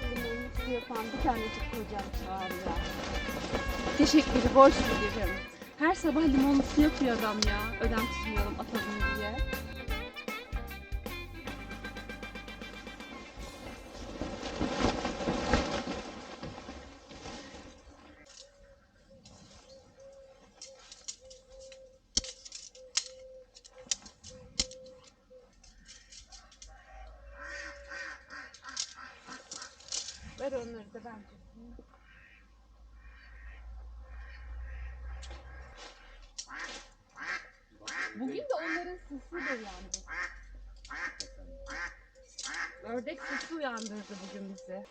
limonlu su yapan bir tanecik kocam çağır ya. Teşekkürü borç bilirim. Her sabah limonlu su yapıyor adam ya. Ödem tutmayalım atalım diye. Bizi.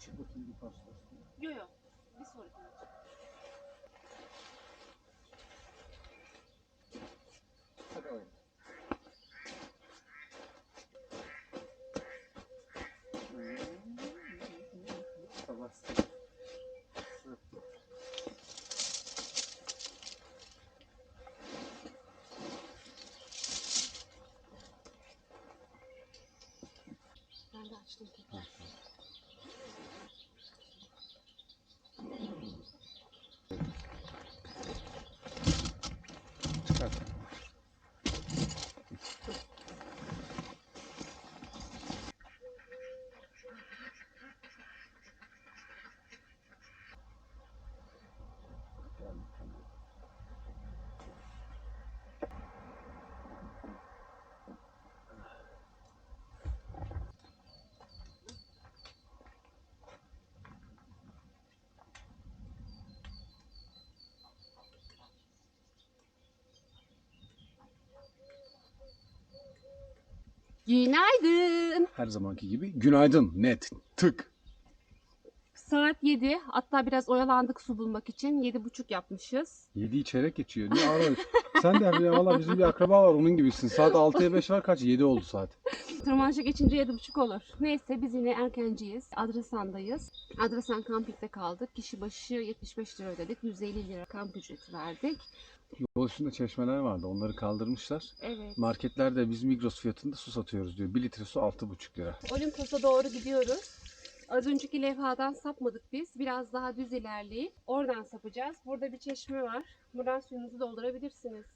Çık bakayım bir pasta. Yo yo. Ben de açtım Günaydın. Her zamanki gibi günaydın net tık. Saat 7. Hatta biraz oyalandık su bulmak için. 7.30 yapmışız. 7'yi çeyrek geçiyor. Ne ara? Sen de ya valla bizim bir akraba var onun gibisin. Saat 6'ya 5 var kaç? 7 oldu saat. Tırmanışa geçince 7.30 olur. Neyse biz yine erkenciyiz. Adrasan'dayız. Adrasan kampingde kaldık. Kişi başı 75 lira ödedik. 150 lira kamp ücreti verdik. Yol üstünde çeşmeler vardı. Onları kaldırmışlar. Evet. Marketlerde biz Migros fiyatında su satıyoruz diyor. 1 litre su 6,5 lira. Olimpos'a doğru gidiyoruz. Az önceki levhadan sapmadık biz. Biraz daha düz ilerleyip oradan sapacağız. Burada bir çeşme var. Buradan suyunuzu doldurabilirsiniz.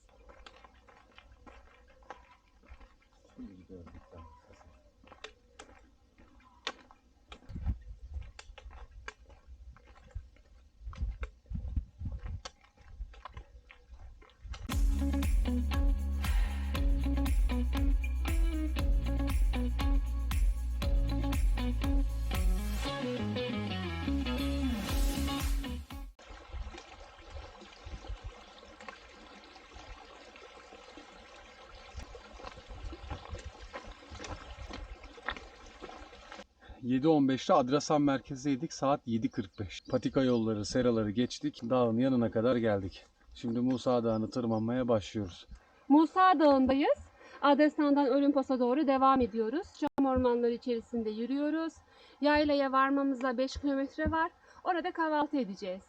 7.15'te Adrasan merkezdeydik. Saat 7.45. Patika yolları, seraları geçtik. Dağın yanına kadar geldik. Şimdi Musa Dağı'nı tırmanmaya başlıyoruz. Musa Dağı'ndayız. Adrasan'dan Olimpos'a doğru devam ediyoruz. Çam ormanları içerisinde yürüyoruz. Yaylaya varmamıza 5 kilometre var. Orada kahvaltı edeceğiz.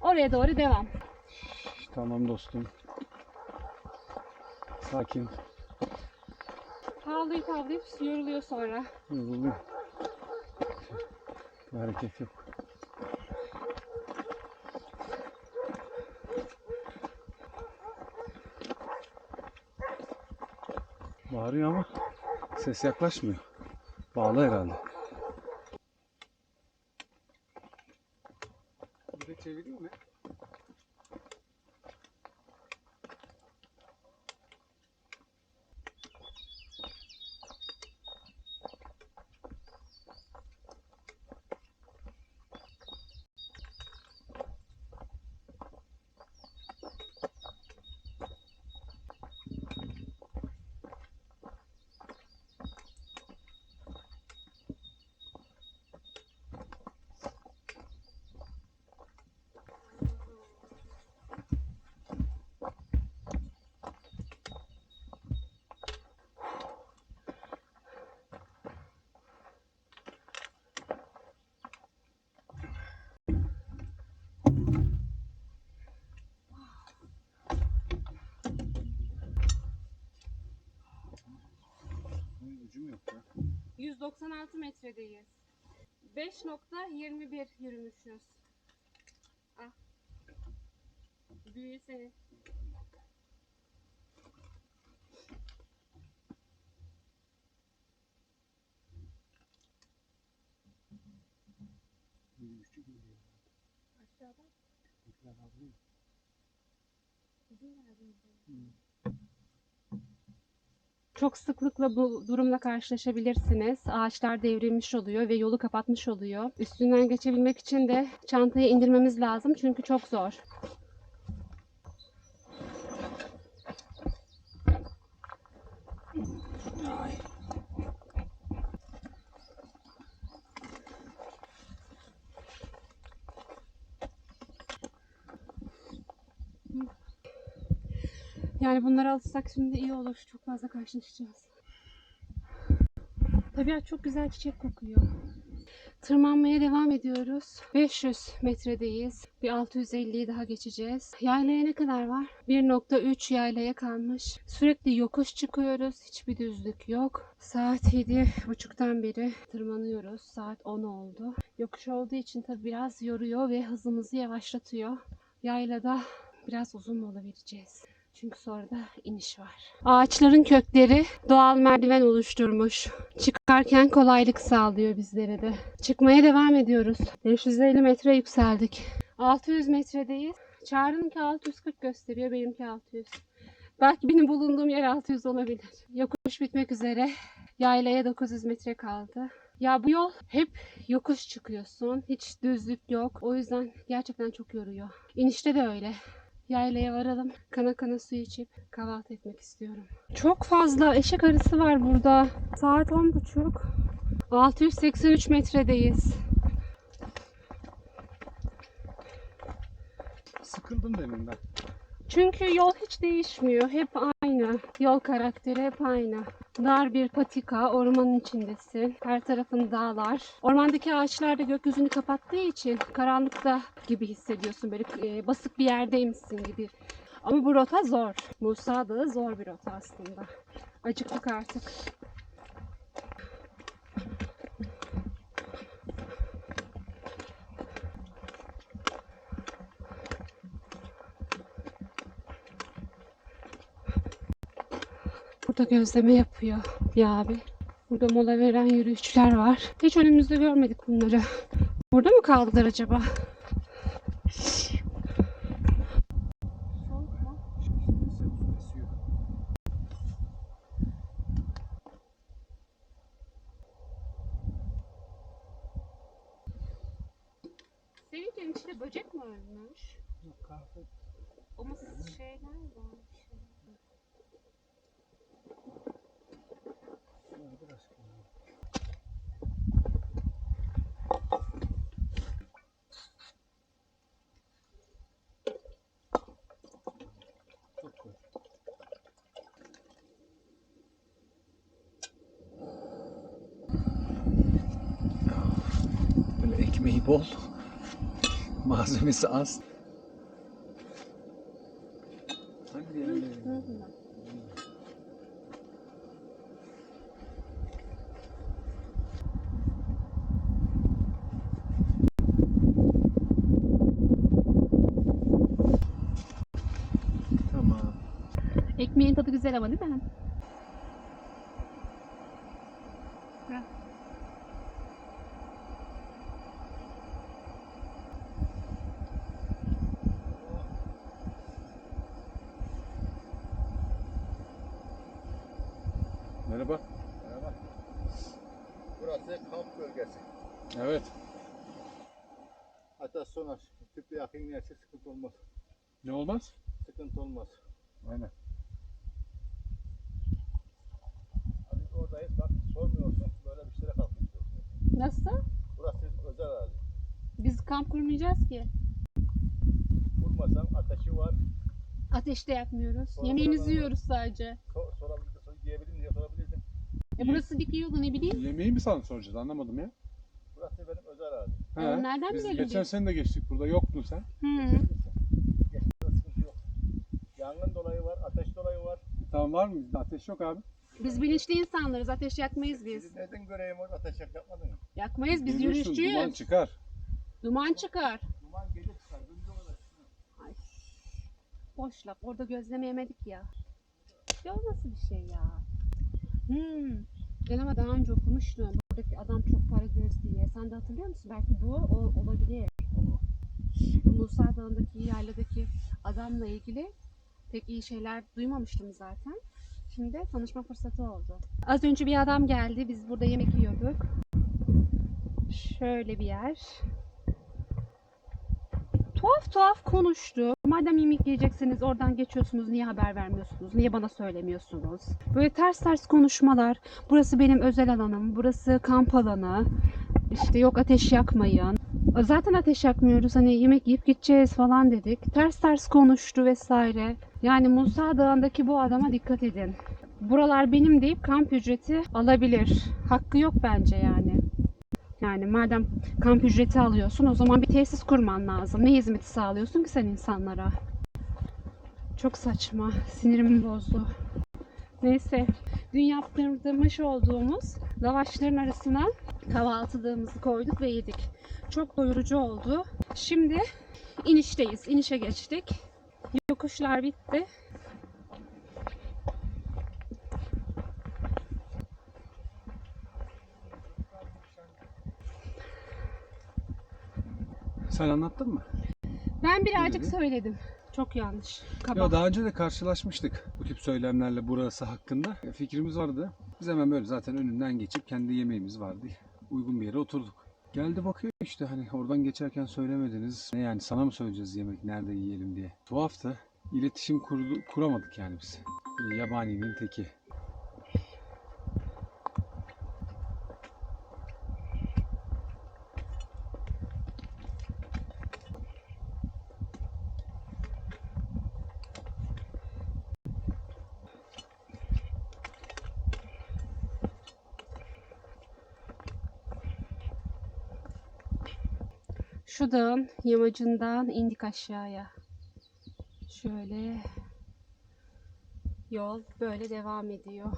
Oraya doğru devam. Tamam dostum. Sakin. Havlayıp havlayıp yoruluyor sonra. Yoruluyor. Bir hareket yok. Bağırıyor ama ses yaklaşmıyor. Bağlı herhalde. Bir de çevireyim mi? 196 metredeyiz. 5.21 yürümüşüz. Ah. Senin. Çok sıklıkla bu durumla karşılaşabilirsiniz. Ağaçlar devrilmiş oluyor ve yolu kapatmış oluyor. Üstünden geçebilmek için de çantayı indirmemiz lazım çünkü çok zor. Yani bunlara alışsak şimdi iyi olur. Çok fazla karşılaşacağız. Tabiat çok güzel çiçek kokuyor. Tırmanmaya devam ediyoruz. 500 metredeyiz. Bir 650'yi daha geçeceğiz. Yaylaya ne kadar var? 1.3 yaylaya kalmış. Sürekli yokuş çıkıyoruz. Hiçbir düzlük yok. Saat 7.30'dan beri tırmanıyoruz. Saat 10 oldu. Yokuş olduğu için tabi biraz yoruyor ve hızımızı yavaşlatıyor. Yaylada biraz uzun mola vereceğiz. Çünkü sonra da iniş var. Ağaçların kökleri doğal merdiven oluşturmuş. Çıkarken kolaylık sağlıyor bizlere de. Çıkmaya devam ediyoruz. 550 metre yükseldik. 600 metredeyiz. Çağrı'nınki 640 gösteriyor, benimki 600. Belki benim bulunduğum yer 600 olabilir. Yokuş bitmek üzere. Yaylaya 900 metre kaldı. Ya bu yol hep yokuş çıkıyorsun. Hiç düzlük yok. O yüzden gerçekten çok yoruyor. İnişte de öyle. Yaylaya varalım. Kana kana su içip kahvaltı etmek istiyorum. Çok fazla eşek arısı var burada. Saat 10.30. 683 metredeyiz. Sıkıldım deminden. Çünkü yol hiç değişmiyor. Hep aynı. Yol karakteri hep aynı. Dar bir patika, ormanın içindesin. Her tarafın dağlar. Ormandaki ağaçlar da gökyüzünü kapattığı için karanlıkta gibi hissediyorsun. Böyle e, basık bir yerdeymişsin gibi. Ama bu rota zor. Musa Dağı zor bir rota aslında. Acıktık artık. Burada gözleme yapıyor bir abi. Burada mola veren yürüyüşçüler var. Hiç önümüzde görmedik bunları. Burada mı kaldılar acaba? Senin içinde böcek mi ölmüş? Ama şeyler var. Bol. Malzemesi az. Tamam. Ekmeğin tadı güzel ama değil mi? Bırak. Merhaba. Merhaba. Burası kamp bölgesi. Evet. Hatta sonra tüple yakın inerse sıkıntı olmaz. Ne olmaz? Sıkıntı olmaz. Aynen. Abi biz oradayız bak sormuyorsun böyle bir şeyle kalkıyorsun. Nasıl? Burası özel arazi. Biz kamp kurmayacağız ki. Vurmasan ateşi var. Ateşte yakmıyoruz. Sonra Yemeğimizi yiyoruz sadece. So sorabilirsin, sor yiyebilir diye sorabilirsin. E burası dik yolu ne bileyim. Yemeği mi sana soracağız anlamadım ya. Burası benim özel arazi. Ee, nereden biz bilelim geçen sene de geçtik burada yoktun sen. Hı. Var, mı? Bizde ateş yok abi. Biz bilinçli insanlarız. Ateş yakmayız biz. Sizi neden göreyim orada ateş yak- yapmadın mı? Yakmayız biz Görürsün, yürüyüşçüyüz. Duman çıkar. Duman çıkar. Duman gece çıkar. Gündüz. Ay. Boş laf. Orada gözleme yemedik ya. Ya o nasıl bir şey ya? Hmm. Ben ama daha önce okumuştum. Buradaki adam çok para göz diye. Sen de hatırlıyor musun? Belki bu o, olabilir. Bu Musa Dağı'ndaki yayladaki adamla ilgili pek iyi şeyler duymamıştım zaten. Şimdi tanışma fırsatı oldu. Az önce bir adam geldi. Biz burada yemek yiyorduk. Şöyle bir yer. Tuhaf tuhaf konuştu. Madem yemek yiyeceksiniz oradan geçiyorsunuz niye haber vermiyorsunuz? Niye bana söylemiyorsunuz? Böyle ters ters konuşmalar. Burası benim özel alanım. Burası kamp alanı. İşte yok ateş yakmayın. Zaten ateş yakmıyoruz. Hani yemek yiyip gideceğiz falan dedik. Ters ters konuştu vesaire. Yani Musa Dağı'ndaki bu adama dikkat edin. Buralar benim deyip kamp ücreti alabilir. Hakkı yok bence yani. Yani madem kamp ücreti alıyorsun o zaman bir tesis kurman lazım. Ne hizmeti sağlıyorsun ki sen insanlara? Çok saçma. Sinirimi bozdu. Neyse. Dün yaptırmış olduğumuz lavaşların arasına kahvaltılığımızı koyduk ve yedik. Çok doyurucu oldu. Şimdi inişteyiz. İnişe geçtik. Yokuşlar bitti. Sen anlattın mı? Ben birazcık söyledim. Çok yanlış. Kaba. Ya daha önce de karşılaşmıştık bu tip söylemlerle burası hakkında. Fikrimiz vardı. Biz hemen böyle zaten önünden geçip kendi yemeğimiz vardı. Uygun bir yere oturduk. Geldi bakıyor işte hani oradan geçerken söylemediniz. Ne yani sana mı söyleyeceğiz yemek nerede yiyelim diye. Tuhaftı. İletişim kurdu, kuramadık yani biz. Yabaninin teki. Dağın yamacından indik aşağıya. Şöyle yol böyle devam ediyor.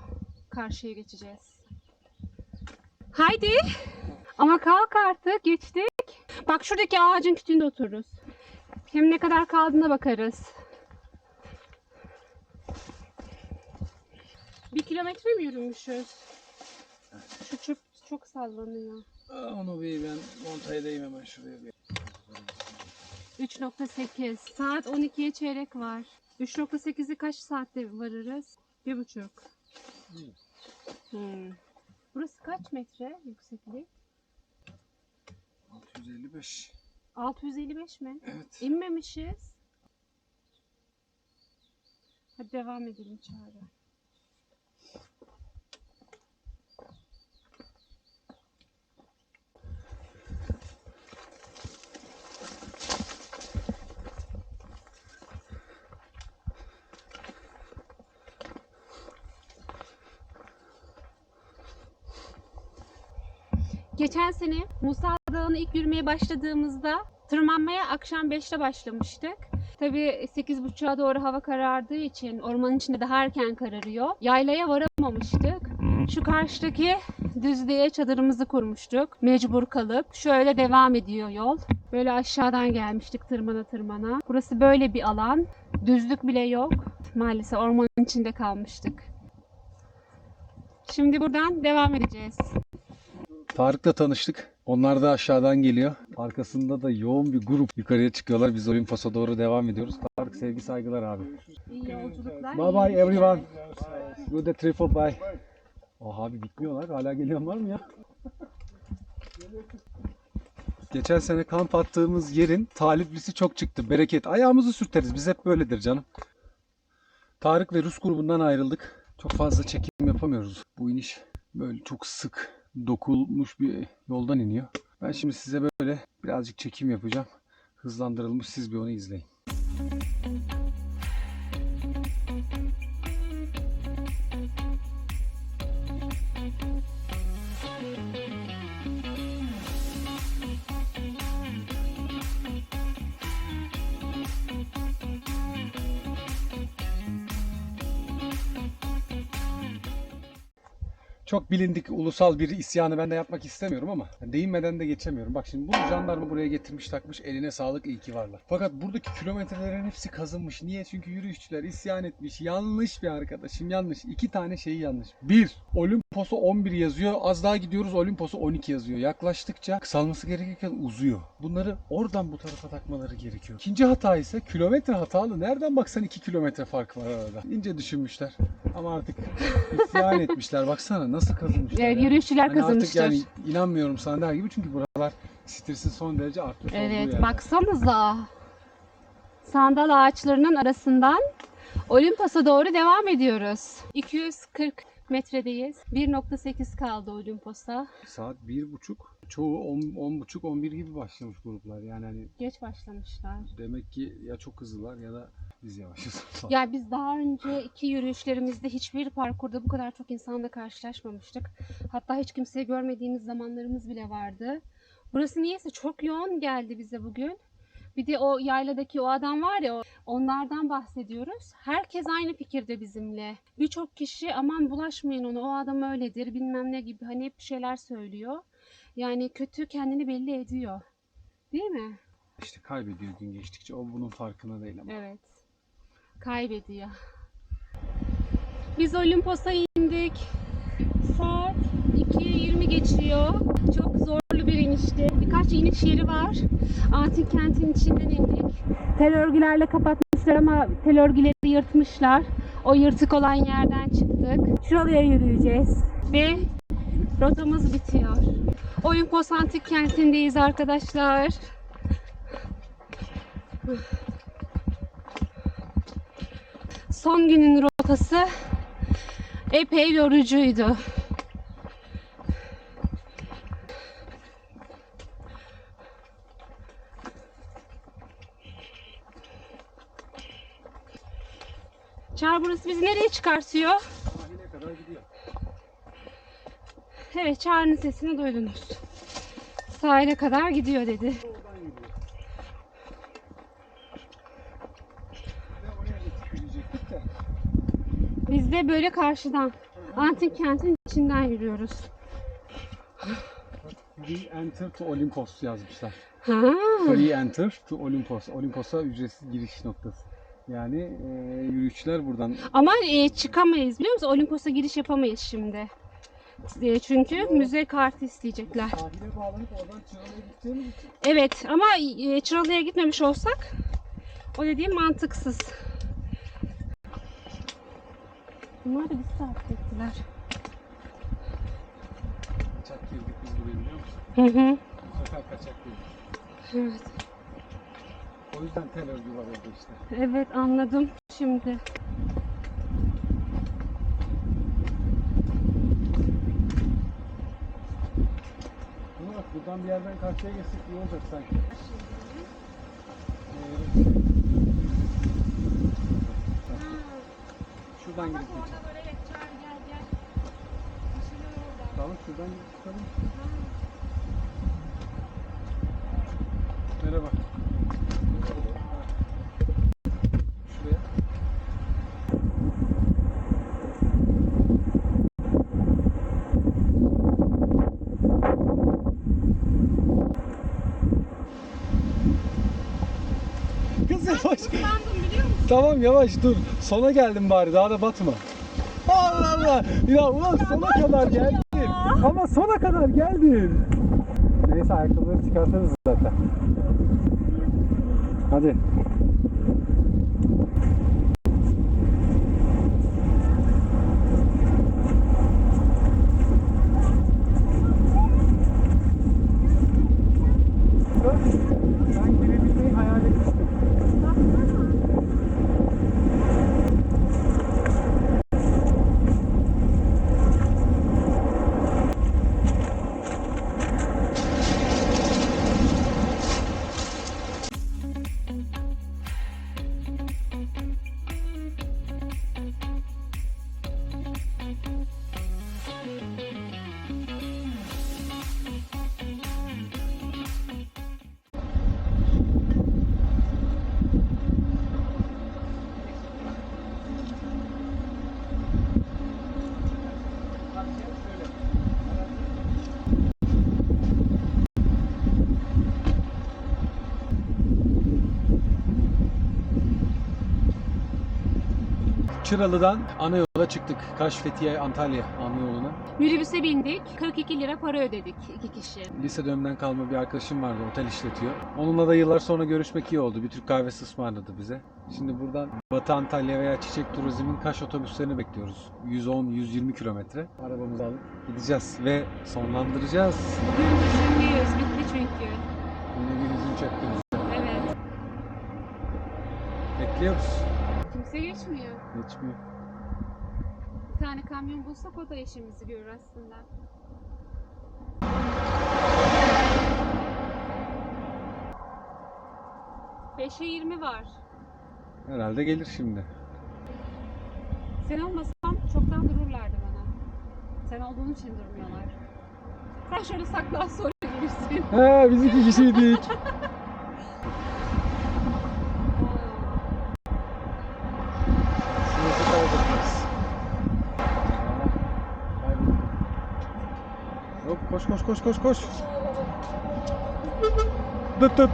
Karşıya geçeceğiz. Haydi. Ama kalk artık geçtik. Bak şuradaki ağacın kütüğünde otururuz. Hem ne kadar kaldığına bakarız. Bir kilometre mi yürümüşüz? Şu çöp çok sallanıyor. Onu bir ben montaya edeyim hemen şuraya bir. 3.8. Saat 12'ye çeyrek var. 3.8'i kaç saatte varırız? Bir buçuk. Hmm. Burası kaç metre yükseklik? 655. 655 mi? Evet. İnmemişiz. Hadi devam edelim Çağrı. Geçen sene Musa Dağı'na ilk yürümeye başladığımızda tırmanmaya akşam 5'te başlamıştık. Tabii 8.30'a doğru hava karardığı için ormanın içinde daha erken kararıyor. Yaylaya varamamıştık. Şu karşıdaki düzlüğe çadırımızı kurmuştuk. Mecbur kalıp. Şöyle devam ediyor yol. Böyle aşağıdan gelmiştik tırmana tırmana. Burası böyle bir alan. Düzlük bile yok. Maalesef ormanın içinde kalmıştık. Şimdi buradan devam edeceğiz. Tarık'la tanıştık. Onlar da aşağıdan geliyor. Arkasında da yoğun bir grup yukarıya çıkıyorlar. Biz Olimpos'a doğru devam ediyoruz. Tarık sevgi saygılar abi. İyi yolculuklar. Bye bye everyone. Good day, triple bye. Oh abi bitmiyorlar. Hala gelen var mı ya? Geçen sene kamp attığımız yerin taliplisi çok çıktı. Bereket. Ayağımızı sürteriz. Biz hep böyledir canım. Tarık ve Rus grubundan ayrıldık. Çok fazla çekim yapamıyoruz. Bu iniş böyle çok sık dokulmuş bir yoldan iniyor. Ben şimdi size böyle birazcık çekim yapacağım. Hızlandırılmış siz bir onu izleyin. Çok bilindik ulusal bir isyanı ben de yapmak istemiyorum ama değinmeden de geçemiyorum. Bak şimdi bunu jandarma buraya getirmiş takmış eline sağlık iyi ki varlar. Fakat buradaki kilometrelerin hepsi kazınmış. Niye? Çünkü yürüyüşçüler isyan etmiş. Yanlış bir arkadaşım yanlış. İki tane şeyi yanlış. Bir, Olimpos'a 11 yazıyor. Az daha gidiyoruz Olimpos'a 12 yazıyor. Yaklaştıkça kısalması gerekirken uzuyor. Bunları oradan bu tarafa takmaları gerekiyor. İkinci hata ise kilometre hatalı. Nereden baksan 2 kilometre fark var arada. İnce düşünmüşler. Ama artık isyan etmişler. Baksana nasıl kazınmışlar. Evet, ya. yürüyüşçüler Hani artık kazınmıştır. yani inanmıyorum sana der gibi çünkü buralar stresin son derece artmış olduğu Evet yerler. baksanıza. Sandal ağaçlarının arasından Olimpos'a doğru devam ediyoruz. 240 metredeyiz. 1.8 kaldı Olimpos'a. Saat bir buçuk. Çoğu on, on buçuk, on bir gibi başlamış gruplar. Yani hani Geç başlamışlar. demek ki ya çok hızlılar ya da biz yavaşız. Ya biz daha önceki yürüyüşlerimizde hiçbir parkurda bu kadar çok insanla karşılaşmamıştık. Hatta hiç kimseyi görmediğimiz zamanlarımız bile vardı. Burası niyeyse çok yoğun geldi bize bugün. Bir de o yayladaki o adam var ya onlardan bahsediyoruz. Herkes aynı fikirde bizimle. Birçok kişi aman bulaşmayın ona o adam öyledir bilmem ne gibi hani hep bir şeyler söylüyor. Yani kötü kendini belli ediyor. Değil mi? İşte kaybediyor gün geçtikçe. O bunun farkında değil ama. Evet. Kaybediyor. Biz Olimpos'a indik. Saat 2.20 geçiyor. Çok zorlu bir inişti. Birkaç iniş yeri var. Antik kentin içinden indik. Tel örgülerle kapatmışlar ama tel örgüleri yırtmışlar. O yırtık olan yerden çıktık. Şuraya yürüyeceğiz. Ve rotamız bitiyor. Olimpos Antik kentindeyiz arkadaşlar. Son günün rotası epey yorucuydu. Çağrı burası bizi nereye çıkartıyor? Sahile kadar gidiyor. Evet Çağrı'nın sesini duydunuz. Sahile kadar gidiyor dedi. Biz de böyle karşıdan antik kentin içinden yürüyoruz. Re-enter to Olympos yazmışlar. Ha. Free enter to Olympos. Olimpos'a ücretsiz giriş noktası. Yani e, yürüyüşçüler buradan Ama e, çıkamayız biliyor musun? Olimpos'a giriş yapamayız şimdi. E, çünkü müze kartı isteyecekler. sahile bağlanıp oradan Çıralı'ya gideceğimiz için Evet ama e, Çıralı'ya gitmemiş olsak o dediğim mantıksız. Bunlar da bir saat bektiler. kaçak girdik biz buraya biliyor musun? Hı hı. Bu sefer kaçak girdik. Evet. O yüzden tel örgü var orada işte. Evet anladım şimdi. Buna bak buradan bir yerden karşıya geçsek iyi olacak sanki. Ee, Şuradan girip geçelim. Tamam şuradan girip çıkalım. Merhaba. Şuraya. Kız yavaş. Tamam yavaş dur. Sona geldim bari daha da batma. Allah Allah. Ya ulan sona kadar geldin. Ama sona kadar geldin. Neyse ayakkabıları çıkartırız zaten. Hadi. Çıralı'dan ana yola çıktık. Kaş Fethiye Antalya ana yoluna. Minibüse bindik. 42 lira para ödedik iki kişi. Lise dönemden kalma bir arkadaşım vardı, otel işletiyor. Onunla da yıllar sonra görüşmek iyi oldu. Bir Türk kahvesi ısmarladı bize. Şimdi buradan Batı Antalya veya Çiçek Turizm'in Kaş otobüslerini bekliyoruz. 110-120 kilometre. Arabamızı alıp gideceğiz ve sonlandıracağız. Bugün düşünmüyoruz. Bitti çünkü. Yine bir yüzün çöktü bize. Evet. Bekliyoruz. Kimse geçmiyor. Geçmiyor. Bir tane kamyon bulsak o da işimizi görür aslında. Beşe 20 var. Herhalde gelir şimdi. Sen olmasan çoktan dururlardı bana. Sen olduğun için durmuyorlar. Sen şöyle saklan sonra gelirsin. Ha biz iki kişiydik. Sınıfı kaybetmez. Aa, kayboldu. Yok koş koş koş koş koş. Dıt dıt.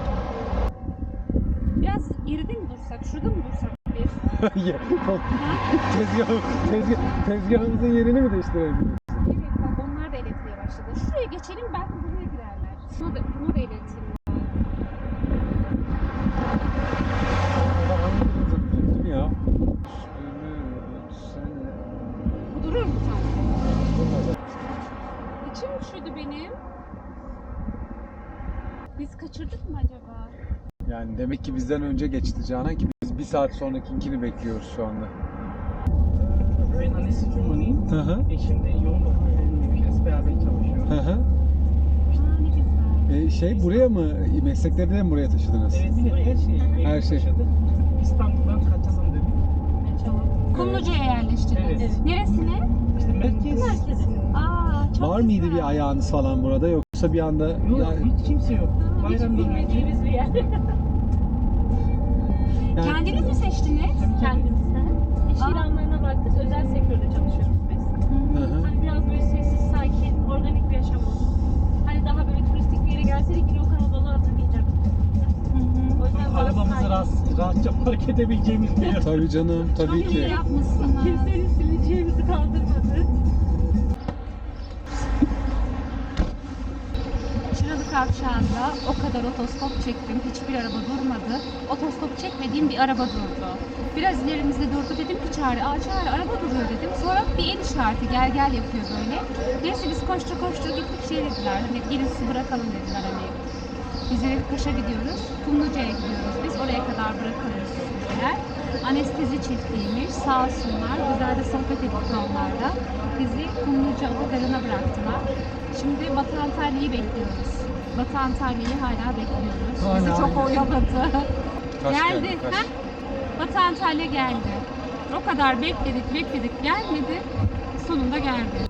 Biraz geride mi dursak? Şurada mı dursak? Ya, Tezgah, tezgah, tezgahımızın yerini mi değiştirelim? Evet bak onlar da elektriğe başladı. Şuraya geçelim belki buraya girerler. Bunu da, bunu da ileteyim. Değil mi ya? Bu durur mu tam? İçim üşüdü benim. Biz kaçırdık mı acaba? Yani demek ki bizden önce geçti Canan ki biz bir saat sonrakinkini bekliyoruz şu anda. Ben annesi Cumhur'un Hı hı. eşim de yoğun bakım ülkesi beraber çalışıyor. Hı hı. Aa ne güzel. E, şey buraya mı, meslekleri de mi buraya taşıdınız? Evet, her şeyi Her şey. yaşadık. İstanbul'dan kaçalım dedik. Kumluca'ya yerleştiniz. Evet. Neresine? İşte merkez. Aa çok Var mıydı bir ayağınız falan burada yoksa bir anda Yok, hiç kimse yok. Bayram bilmediğimiz bir yer. Kendiniz mi seçtiniz? kendimizden. İş ilanlarına baktık. Özel sektörde çalışıyoruz biz. Hı hı. Hani biraz böyle sessiz, sakin, organik bir yaşam olsun. Hani daha böyle turistik bir yere gelseydik yine o. O yüzden daha Arabamızı sakin. rahat, rahatça park edebileceğimiz bir yer. Tabii canım, tabii Çok iyi ki. yapmışsınız. Kimsenin sileceğimizi kaldırmadı. Kavşağı'nda o kadar otostop çektim. Hiçbir araba durmadı. Otostop çekmediğim bir araba durdu. Biraz ilerimizde durdu. Dedim ki Çağrı, aa Çağrı araba duruyor dedim. Sonra bir el işareti gel gel yapıyor böyle. Neyse biz koştur koştur gittik şey dediler. Hani gelin sizi bırakalım dediler hani. Biz Kaş'a gidiyoruz. Kumluca'ya gidiyoruz. Biz oraya kadar bırakılırız dediler. Anestezi çiftliğiymiş. Sağ olsunlar. Güzel de sohbet ettik onlarla. Bizi Kumluca otogarına bıraktılar. Şimdi Batı Antalya'yı bekliyoruz. Batı Antalya'yı hala bekliyoruz. Bizi Hala çok aynı. oyaladı. Kaç geldi. geldi, kaç? ha? Batı Antalya geldi. O kadar bekledik bekledik gelmedi. Sonunda geldi.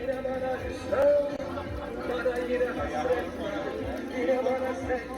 Yine bana hasret, yine bana hasret